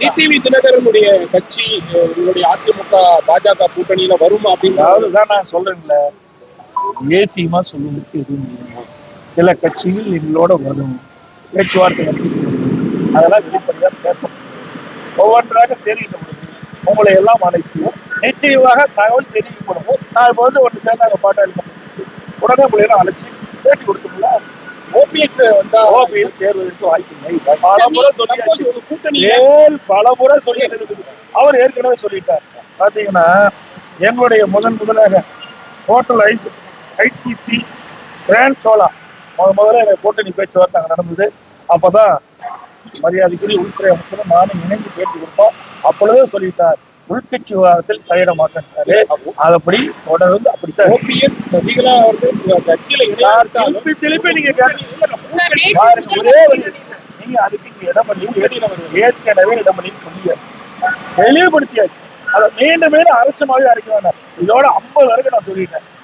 TTV தினகரனுடைய கட்சி உங்களுடைய அதிமுக பாஜக கூட்டணியில வரும் அப்படின்னு தான் நான் சொல்றேன்ல. ஏசியமா சொல்லுவதற்கு எதுவும் சில கட்சிகள் எங்களோட வரும். பேச்சுவார்த்தை அதெல்லாம் வெளிப்படையா பேசணும். ஒவ்வொன்றாக சேர்கின்ற பொழுது உங்களை எல்லாம் அழைத்து நிச்சயமாக தகவல் தெரிவிக்கப்படும் நான் இப்போ வந்து ஒன்று சேர்ந்தாங்க பாட்டாளி உடனே உங்களை எல்லாம் அழைச்சி பேட்டி கொடுத்தோம்ல ஓபிஎஸ் ஓபிஎஸ் சேர்வதற்கு வாய்ப்பில்லை பல முறை சொல்லிட்டு அவர் ஏற்கனவே சொல்லிட்டார். பாத்தீங்கன்னா எங்களுடைய முதன் முதலாக hotel is ITC Grand Chola. முத முதல்ல எனக்கு கூட்டணி பேச்சுவார்த்தை அங்க நடந்தது. அப்பதான் மரியாதைக்குரிய உள்துறை அமைச்சரும் நானும் இணைந்து பேட்டி கொடுத்தோம். அப்பொழுதே சொல்லிட்டார். உள்கட்சி விவாதத்தில் தலையிட மாட்டேன்றாரு. அதப்படி தொடர்ந்து அப்படித்தான் ஓபிஎஸ் சசிகலா அவர்கள் கட்சியில திருப்பி நீங்க ஒரே ஒரு நீங்க அதுக்கு இங்க இடமளி ஏற்கனவே இடமளி சொல்லியாச்சு தெளிவுபடுத்தியாச்சு. அதை மீண்டும் மீண்டும் அரைச்சமாவே அரைக்க வேண்டாம் இதோட ஐம்பது வரைக்கும் நான் சொல்லிட்டேன்.